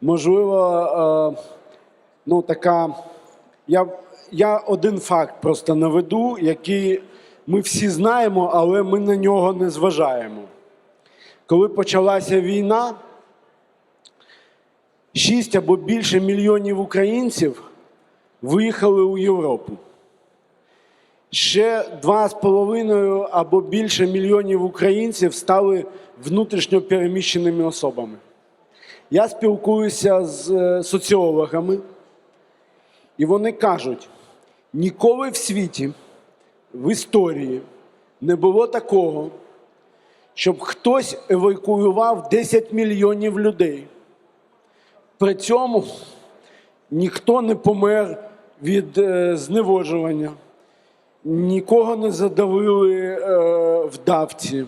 можливо, е, ну така. Я, я один факт просто наведу, який ми всі знаємо, але ми на нього не зважаємо. Коли почалася війна, 6 або більше мільйонів українців виїхали у Європу. Ще 2,5 або більше мільйонів українців стали внутрішньо переміщеними особами. Я спілкуюся з е, соціологами, і вони кажуть: ніколи в світі, в історії не було такого, щоб хтось евакуював 10 мільйонів людей. При цьому ніхто не помер від е, зневожування, нікого не задавили е, в давці,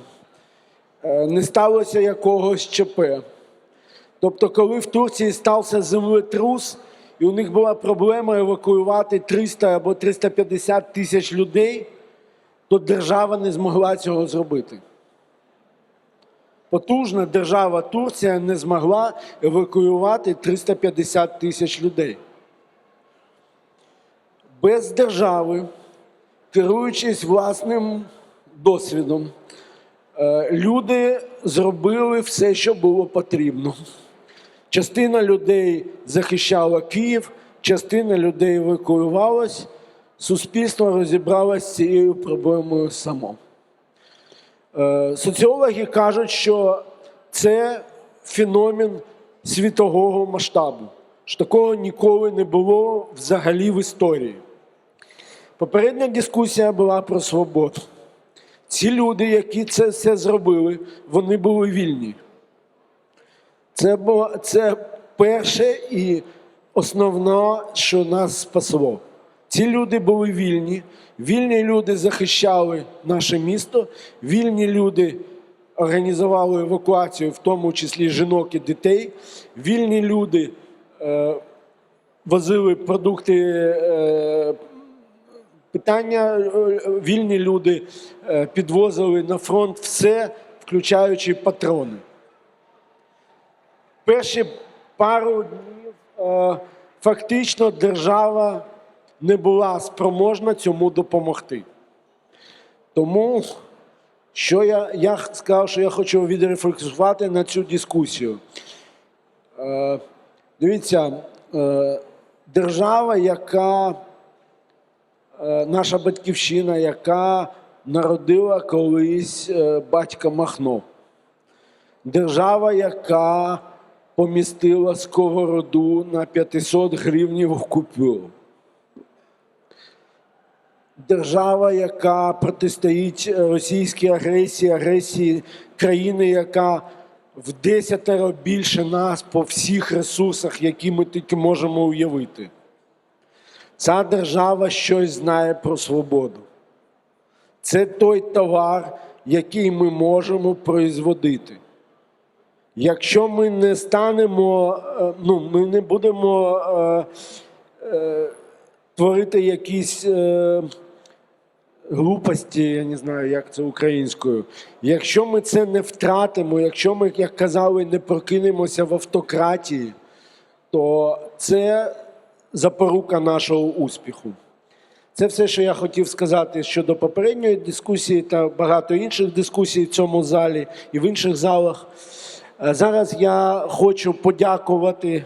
е, не сталося якогось ЧП. Тобто, коли в Турції стався землетрус, і у них була проблема евакуювати 300 або 350 тисяч людей, то держава не змогла цього зробити. Потужна держава Турція не змогла евакуювати 350 тисяч людей. Без держави, керуючись власним досвідом, е, люди зробили все, що було потрібно. Частина людей захищала Київ, частина людей евакуювалась, суспільство розібралося з цією проблемою само. Е, Соціологи кажуть, що це феномен світового масштабу, що такого ніколи не було взагалі в історії. Попередня дискусія була про свободу. Ці люди, які це все зробили, вони були вільні. Це було це перше і основне, що нас спасло. Ці люди були вільні. Вільні люди захищали наше місто, вільні люди організували евакуацію, в тому числі жінок і дітей. Вільні люди е, возили продукти. Е, питання, е, вільні люди е, підвозили на фронт все, включаючи патрони перші пару днів е, фактично держава не була спроможна цьому допомогти. Тому що я, я сказав, що я хочу відрефлексувати на цю дискусію. Е, дивіться, е, держава, яка е, наша батьківщина, яка народила колись е, батька Махно. Держава, яка помістила сковороду на 500 гривнів купюру. Держава, яка протистоїть російській агресії, агресії країни, яка в десятеро більше нас по всіх ресурсах, які ми тільки можемо уявити. Ця держава щось знає про свободу. Це той товар, який ми можемо производити. Якщо ми не станемо, е, ну, ми не будемо е, е, творити якісь е, глупості, я не знаю, як це українською. Якщо ми це не втратимо, якщо ми, як казали, не прокинемося в автократії, то це запорука нашого успіху. Це все, що я хотів сказати щодо попередньої дискусії та багато інших дискусій в цьому залі і в інших залах. Е, Зараз я хочу подякувати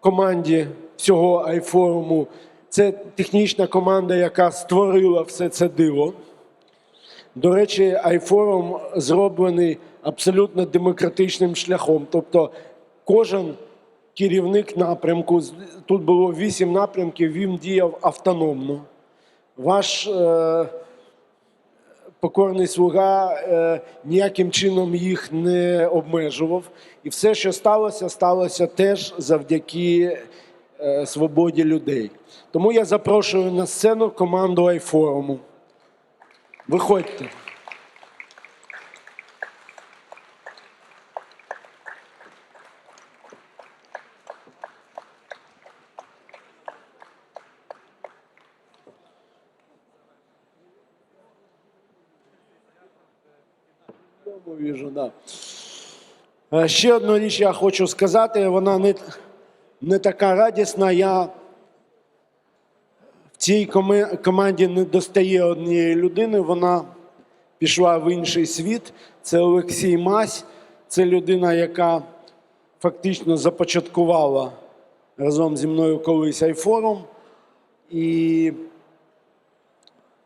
команді всього айфоруму. Це технічна команда, яка створила все це диво. До речі, айфорум зроблений абсолютно демократичним шляхом. Тобто кожен керівник напрямку, тут було вісім напрямків, він діяв автономно. Ваш е, покорний слуга е, ніяким чином їх не обмежував. І все, що сталося, сталося теж завдяки е, свободі людей. Тому я запрошую на сцену команду айфоруму. Виходьте. Вижу, да. Е, Ще одну річ я хочу сказати, вона не, не така радісна. Я в цій команді не достає однієї людини, вона пішла в інший світ. Це Олексій Мась. Це людина, яка фактично започаткувала разом зі мною колись айфорум. І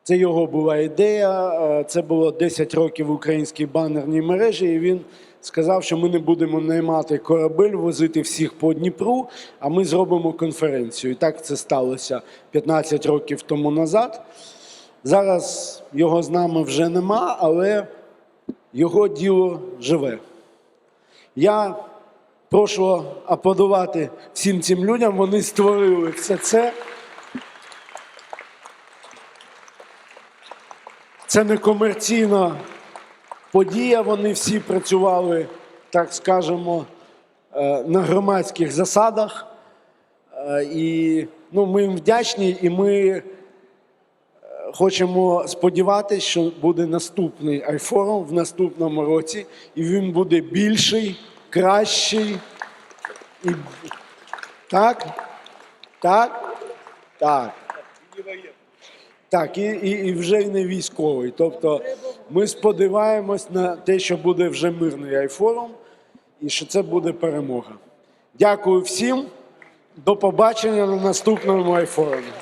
це його була ідея. е, Це було 10 років в українській банерній мережі, і він сказав, що ми не будемо наймати корабель, возити всіх по Дніпру, а ми зробимо конференцію. І так це сталося 15 років тому назад. Зараз його з нами вже нема, але його діло живе. Я прошу аплодувати всім цим людям. Вони створили все це. Це не комерційна подія. Вони всі працювали, так скажемо, е, на громадських засадах. Е, І ну, ми їм вдячні, і ми е, хочемо сподіватися, що буде наступний айфорум в наступному році, і він буде більший, кращий. І... Так? Так? Так. Так, і, і, і вже не військовий. Тобто ми сподіваємось на те, що буде вже мирний айфорум і що це буде перемога. Дякую всім. До побачення на наступному айфорумі.